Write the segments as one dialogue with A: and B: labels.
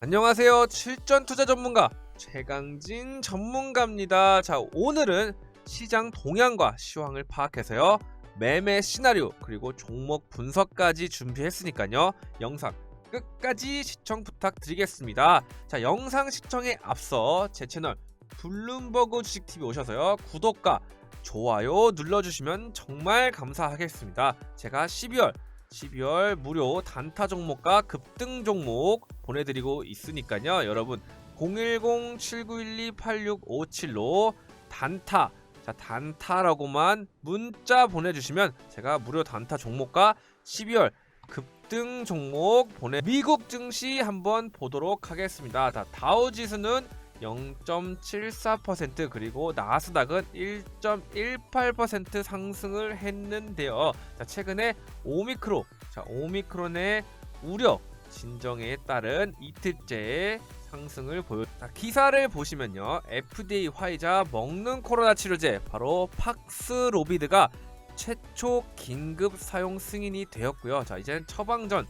A: 안녕하세요. 실전 투자 전문가 최강진 전문가입니다. 자, 오늘은 시장 동향과 시황을 파악해서요. 매매 시나리오 그리고 종목 분석까지 준비했으니까요. 영상 끝까지 시청 부탁드리겠습니다. 자, 영상 시청에 앞서 제 채널 블룸버그 주식TV 오셔서요. 구독과 좋아요 눌러주시면 정말 감사하겠습니다. 제가 12월 12월 무료 단타 종목과 급등 종목 보내드리고 있으니까요. 여러분 010-7912-8657로 단타 자 단타라고만 문자 보내주시면 제가 무료 단타 종목과 12월 급등 종목 보내 미국 증시 한번 보도록 하겠습니다. 자, 다우 지수는 0.74% 그리고 나스닥은 1.18% 상승을 했는데요. 자, 최근에 오미크로, 자, 오미크론의 우려 진정에 따른 이틀째 상승을. 자, 기사를 보시면요, FDA 화이자 먹는 코로나 치료제 바로 팍스로비드가 최초 긴급 사용 승인이 되었고요. 자, 이제는 처방전,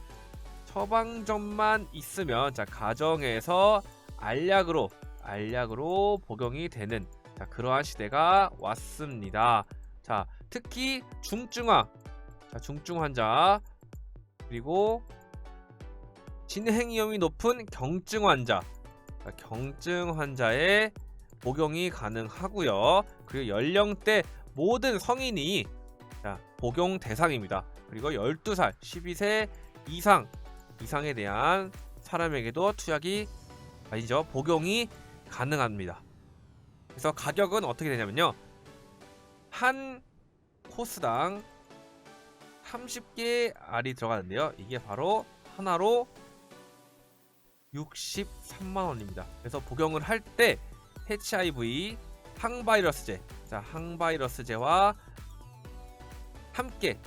A: 처방전만 있으면 자 가정에서 알약으로 알약으로 복용이 되는 자, 그러한 시대가 왔습니다. 자, 특히 중증화, 자, 중증 환자 그리고 진행 위험이 높은 경증 환자, 자, 경증 환자에 복용이 가능하고요. 그리고 연령대 모든 성인이 자, 복용 대상입니다. 그리고 12살, 12세 이상 이상에 대한 사람에게도 투약이 아니죠. 복용이 가능합니다. 그래서 가격은 어떻게 되냐면요. 한 코스당 30개 알이 들어가는데요. 이게 바로 하나로 63만 원입니다. 그래서 복용을 할 때 HIV 항바이러스제, 자 항바이러스제와 함께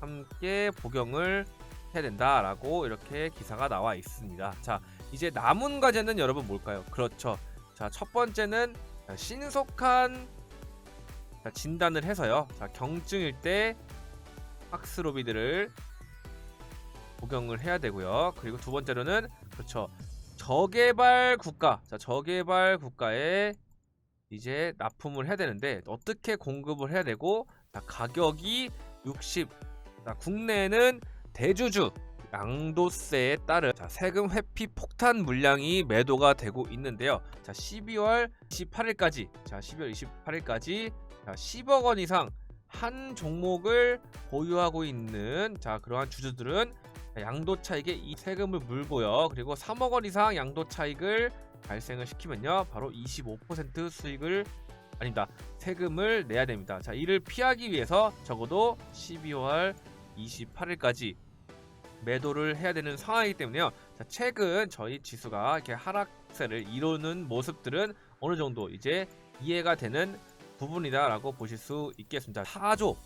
A: 함께 복용을 해야 된다라고 이렇게 기사가 나와 있습니다. 자, 이제 남은 과제는 여러분 뭘까요? 그렇죠. 자, 첫 번째는 자, 신속한 자, 진단을 해서요. 자, 경증일 때 박스로비드를 복용을 해야 되고요. 그리고 두 번째로는 그렇죠. 저개발 국가, 자, 저개발 국가에 이제 납품을 해야 되는데 어떻게 공급을 해야 되고 자, 가격이 60. 자, 국내에는 대주주 양도세에 따른 자, 세금 회피 폭탄 물량이 매도가 되고 있는데요. 자, 12월 28일까지 자, 12월 28일까지 자, 10억 원 이상 한 종목을 보유하고 있는 자, 그러한 주주들은 양도 차익에 이 세금을 물고요. 그리고 3억 원 이상 양도 차익을 발생을 시키면요. 바로 25% 수익을 아닙니다. 세금을 내야 됩니다. 자, 이를 피하기 위해서 적어도 12월 28일까지 매도를 해야 되는 상황이기 때문에요. 자, 최근 저희 지수가 이렇게 하락세를 이루는 모습들은 어느 정도 이제 이해가 되는 부분이다라고 보실 수 있겠습니다. 4조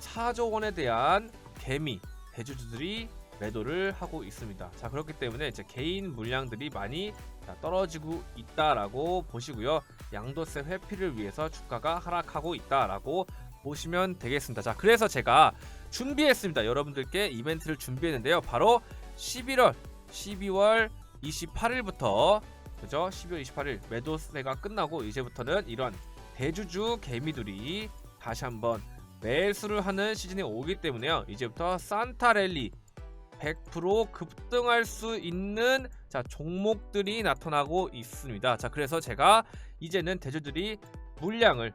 A: 4조 원에 대한 개미 대주주들이 매도를 하고 있습니다. 자 그렇기 때문에 이제 개인 물량들이 많이 자, 떨어지고 있다라고 보시고요. 양도세 회피를 위해서 주가가 하락하고 있다라고 보시면 되겠습니다. 자 그래서 제가 준비했습니다. 여러분들께 이벤트를 준비했는데요. 바로 11월 12월 28일부터 그죠? 12월 28일 매도세가 끝나고 이제부터는 이런 대주주 개미들이 다시 한번 매수를 하는 시즌이 오기 때문에요. 이제부터 산타랠리 100% 급등할 수 있는 자 종목들이 나타나고 있습니다. 자 그래서 제가 이제는 대주들이 물량을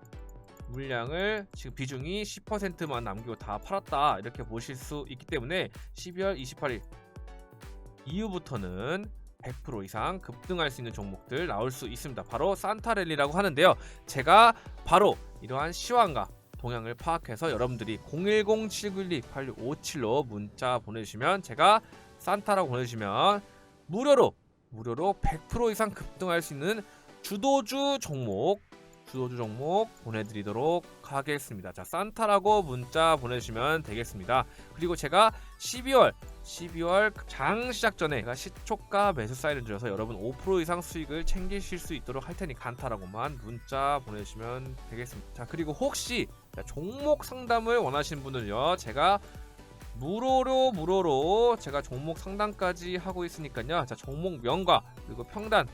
A: 물량을 지금 비중이 10%만 남기고 다 팔았다 이렇게 보실 수 있기 때문에 12월 28일 이후부터는 100% 이상 급등할 수 있는 종목들 나올 수 있습니다. 바로 산타랠리라고 하는데요. 제가 바로 이러한 시황과 동향을 파악해서 여러분들이 010-791-8657로 문자 보내주시면 제가 산타라고 보내주시면 무료로 무료로 100% 이상 급등할 수 있는 주도주 종목 주도주 종목 보내드리도록 하겠습니다. 자, 산타라고 문자 보내주시면 되겠습니다. 그리고 제가 12월 12월 장 시작 전에 제가 시초가 매수 사인을 드려서 여러분 5% 이상 수익을 챙기실 수 있도록 할 테니 간타라고만 문자 보내주시면 되겠습니다. 자 그리고 혹시 자, 종목 상담을 원하시는 분들요 제가 무료로 무료로 제가 종목 상담까지 하고 있으니까요. 자 종목 명과 그리고 평단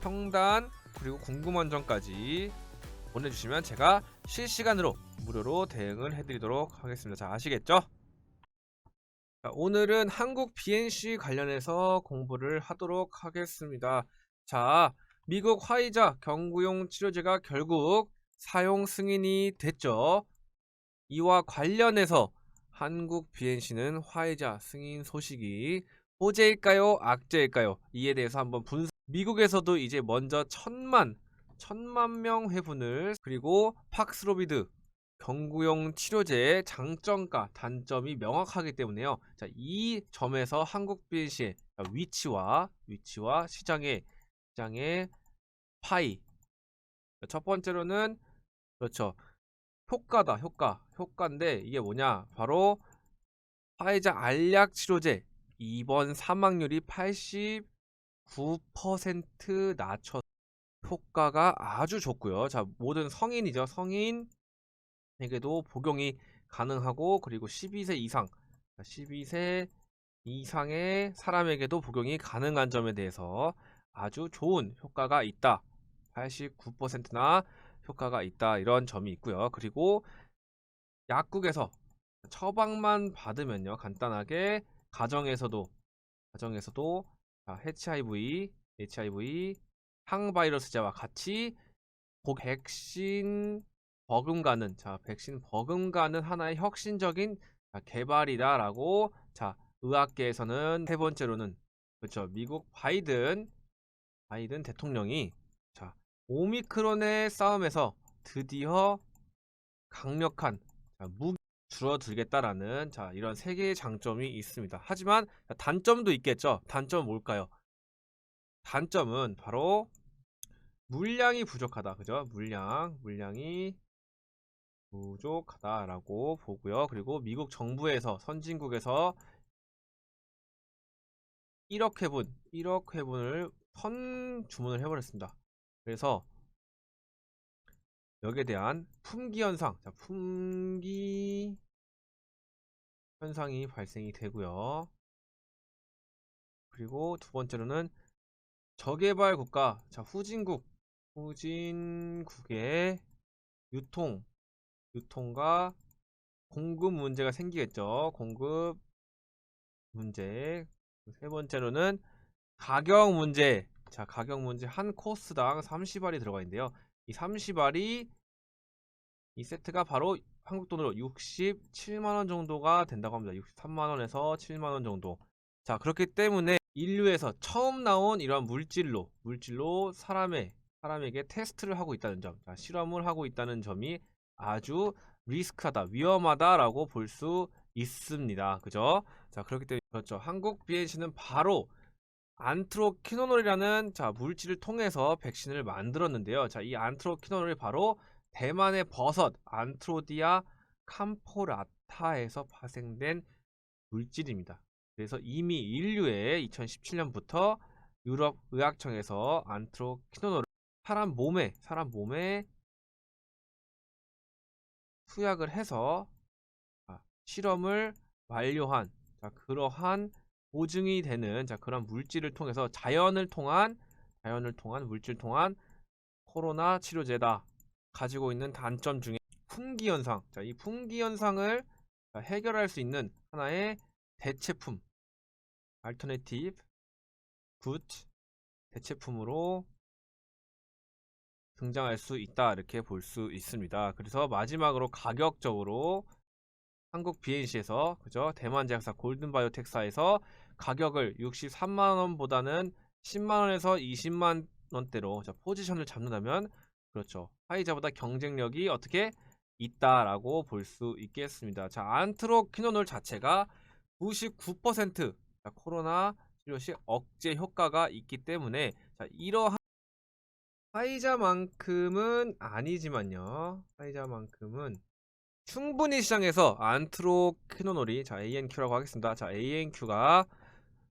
A: 평단 그리고 궁금한 점까지 보내주시면 제가 실시간으로 무료로 대응을 해드리도록 하겠습니다. 자 아시겠죠? 자, 오늘은 한국 BNC 관련해서 공부를 하도록 하겠습니다. 자, 미국 화이자 경구용 치료제가 결국 사용 승인이 됐죠. 이와 관련해서 한국 BNC는 화이자 승인 소식이 호재일까요? 악재일까요? 이에 대해서 한번 분석. 미국에서도 이제 먼저 천만 천만 명 회분을 그리고 팍스로비드 경구용 치료제의 장점과 단점이 명확하기 때문에요. 자, 이 점에서 한국 BNC의 위치와 위치와 시장의 시장의 파이. 첫 번째로는 그렇죠. 효과다, 효과. 효과인데 이게 뭐냐? 바로 화이자 알약 치료제 2번 사망률이 89% 낮춰 효과가 아주 좋고요. 자, 모든 성인이죠. 성인 에게도 복용이 가능하고 그리고 12세 이상 12세 이상의 사람에게도 복용이 가능한 점에 대해서 아주 좋은 효과가 있다. 89%나 효과가 있다. 이런 점이 있고요. 그리고 약국에서 처방만 받으면요. 간단하게 가정에서도 가정에서도 자, HIV, HIV 항바이러스제와 같이 복 백신 버금가는 자 백신 버금가는 하나의 혁신적인 자, 개발이다라고 자 의학계에서는 세 번째로는 그렇죠. 미국 바이든 바이든 대통령이 자 오미크론의 싸움에서 드디어 강력한 자, 무기 줄어들겠다라는 자 이런 세 개의 장점이 있습니다. 하지만 단점도 있겠죠. 단점은 뭘까요? 단점은 바로 물량이 부족하다. 그죠? 물량, 물량이 부족하다라고 보고요. 그리고 미국 정부에서 선진국에서 1억 회분, 1억 회분을 선 주문을 해버렸습니다. 그래서 여기에 대한 품귀 현상, 자, 품귀 현상이 발생이 되고요. 그리고 두 번째로는 저개발 국가, 자, 후진국, 후진국의 유통, 유통과 공급 문제가 생기겠죠. 공급 문제. 세 번째로는 가격 문제. 자, 가격 문제 한 코스당 30알이 들어가 있는데요. 이 30알이 이 세트가 바로 한국 돈으로 67만원 정도가 된다고 합니다. 63만원에서 7만원 정도. 자, 그렇기 때문에 인류에서 처음 나온 이런 물질로, 물질로 사람의, 사람에게 테스트를 하고 있다는 점, 자, 실험을 하고 있다는 점이 아주 리스크하다, 위험하다라고 볼 수 있습니다. 그죠? 자, 그렇기 때문에 그렇죠. 한국 BNC는 바로 안트로키노놀이라는 자, 물질을 통해서 백신을 만들었는데요. 자, 이 안트로키노놀이 바로 대만의 버섯 안트로디아 캄포라타에서 파생된 물질입니다. 그래서 이미 인류에 2017년부터 유럽 의학청에서 안트로키노놀을 사람 몸에 사람 몸에 투약을 해서 아, 실험을 완료한 자, 그러한 보증이 되는 자, 그런 물질을 통해서 자연을 통한 자연을 통한 물질 통한 코로나 치료제다. 가지고 있는 단점 중에 품귀 현상. 자, 이 품귀 현상을 해결할 수 있는 하나의 대체품 alternative good 대체품으로 등장할 수 있다 이렇게 볼 수 있습니다. 그래서 마지막으로 가격적으로 한국 BNC에서 그죠 대만 제약사 골든바이오텍사에서 가격을 63만 원보다는 10만 원에서 20만 원대로 자, 포지션을 잡는다면 그렇죠 화이자보다 경쟁력이 어떻게 있다라고 볼 수 있겠습니다. 자 안트로키노놀 자체가 99% 자, 코로나 치료 시 억제 효과가 있기 때문에 자, 이러한 화이자만큼은 아니지만요. 화이자만큼은 충분히 시장에서 안트로키노놀이 자 ANQ라고 하겠습니다. 자 ANQ가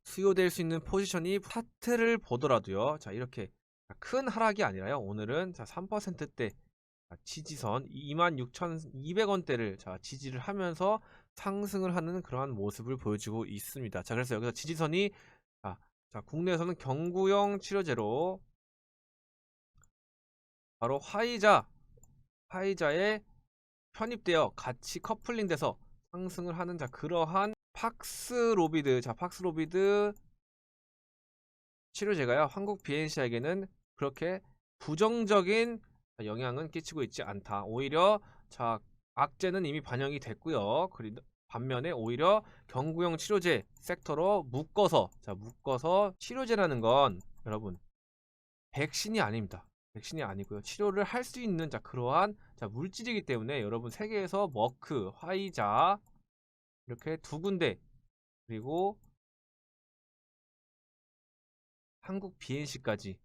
A: 수요될 수 있는 포지션이 차트를 보더라도요. 자 이렇게 큰 하락이 아니라요. 오늘은 자 3%대 지지선 26,200원대를 자 지지를 하면서 상승을 하는 그러한 모습을 보여주고 있습니다. 자 그래서 여기서 지지선이 자, 자 국내에서는 경구용 치료제로 바로 화이자 화이자에 편입되어 같이 커플링돼서 상승을 하는 자 그러한 팍스로비드 자 팍스로비드 치료제가요 한국 BNC에게는 그렇게 부정적인 영향은 끼치고 있지 않다. 오히려 자 악재는 이미 반영이 됐고요. 그리 반면에 오히려 경구용 치료제 섹터로 묶어서 자 묶어서 치료제라는 건 여러분 백신이 아닙니다. 백신이 아니고요. 치료를 할 수 있는 자 그러한 자 물질이기 때문에 여러분 세계에서 머크, 화이자 이렇게 두 군데 그리고 한국 BNC까지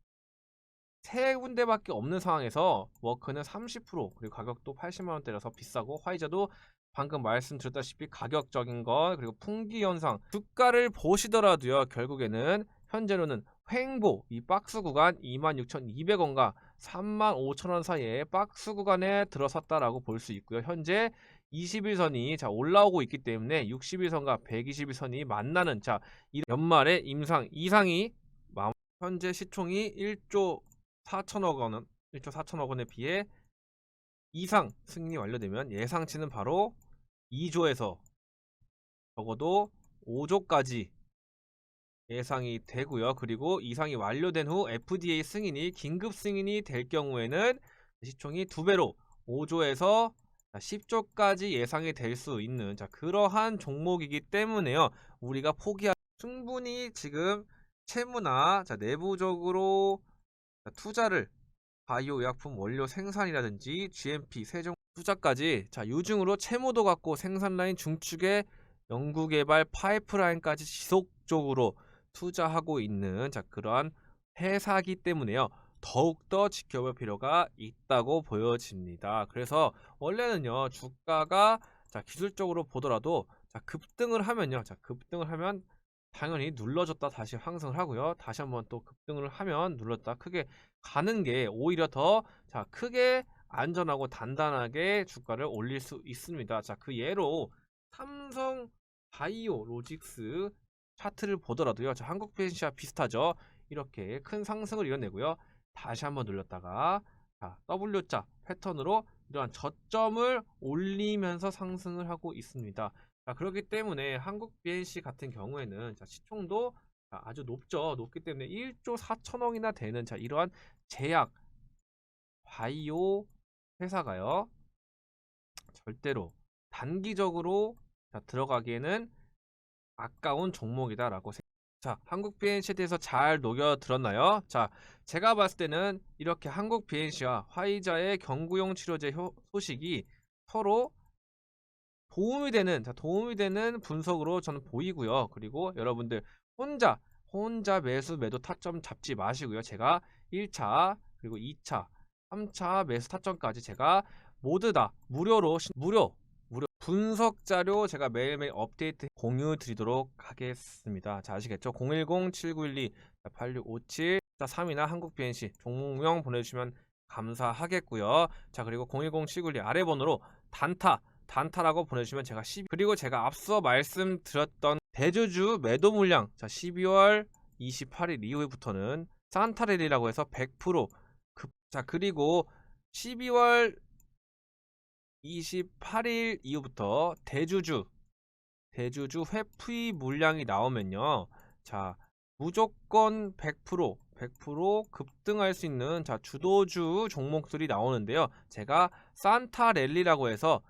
A: 세 군데밖에 없는 상황에서 워크는 30% 그리고 가격도 80만 원대라서 비싸고 화이자도 방금 말씀드렸다시피 가격적인 것 그리고 풍기 현상 주가를 보시더라도요 결국에는 현재로는 횡보 이 박스 구간 26,200원과 35,000원 사이에 박스 구간에 들어섰다라고 볼 수 있고요. 현재 21선이 자 올라오고 있기 때문에 61선과 121선이 만나는 자이 연말에 임상 이상이 현재 시총이 1조 4천억 원은 1조 4천억 원에 비해 이상 승인이 완료되면 예상치는 바로 2조에서 적어도 5조까지 예상이 되고요. 그리고 이상이 완료된 후 FDA 승인이 긴급 승인이 될 경우에는 시총이 두 배로 5조에서 10조까지 예상이 될 수 있는 자 그러한 종목이기 때문에요. 우리가 포기하 충분히 지금 채무나 자 내부적으로 자, 투자를 바이오 의약품 원료 생산이라든지 GMP 세종 투자까지 자 유증으로 채무도 갖고 생산 라인 중축에 연구 개발 파이프라인까지 지속적으로 투자하고 있는 자 그러한 회사기 때문에요. 더욱더 지켜볼 필요가 있다고 보여집니다. 그래서 원래는요 주가가 자 기술적으로 보더라도 자 급등을 하면요 자 급등을 하면 당연히 눌러줬다 다시 상승을 하고요 다시 한번 또 급등을 하면 눌렀다 크게 가는 게 오히려 더 자 크게 안전하고 단단하게 주가를 올릴 수 있습니다. 자 그 예로 삼성 바이오 로직스 차트를 보더라도요. 자 한국 BNC와 비슷하죠. 이렇게 큰 상승을 이뤄내고요. 다시 한번 눌렀다가 자 W자 패턴으로 이러한 저점을 올리면서 상승을 하고 있습니다. 자 그렇기 때문에 한국 BNC 같은 경우에는 자 시총도 자, 아주 높죠. 높기 때문에 1조 4천억이나 되는 자 이러한 제약 바이오 회사가요. 절대로 단기적으로 자, 들어가기에는 아까운 종목이다라고 생각. 자, 한국 BNC에 대해서 잘 녹여 들었나요? 자, 제가 봤을 때는 이렇게 한국 BNC와 화이자의 경구용 치료제 효- 소식이 서로 도움이 되는 자, 도움이 되는 분석으로 저는 보이고요. 그리고 여러분들 혼자 혼자 매수 매도 타점 잡지 마시고요. 제가 1차 그리고 2차 3차 매수 타점까지 제가 모두 다 무료로 무료 분석 자료 제가 매일매일 업데이트 공유 드리도록 하겠습니다. 자 아시겠죠? 010-7912-8657자 3이나 한국 BNC 종목명 보내주시면 감사하겠고요. 자 그리고 010-7912 아래 번호로 단타 단타라고 보내주시면 제가 10 그리고 제가 앞서 말씀드렸던 대주주 매도 물량 자 12월 28일 이후부터는 산타렐이라고 해서 100% 급, 자 그리고 12월 28일 이후부터 대주주 대주주 회피 물량이 나오면요. 자 무조건 100% 100% 급등할 수 있는 자 주도주 종목들이 나오는데요. 제가 산타렐리라고 해서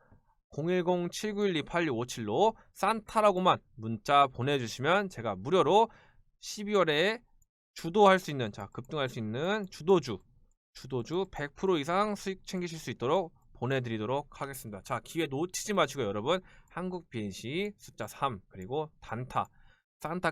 A: 010-7912-8657로 산타라고만 문자 보내주시면 제가 무료로 12월에 주도할 수 있는 자 급등할 수 있는 주도주 주도주 100% 이상 수익 챙기실 수 있도록 보내드리도록 하겠습니다. 자 기회 놓치지 마시고 여러분 한국 BNC 숫자 3 그리고 단타 산타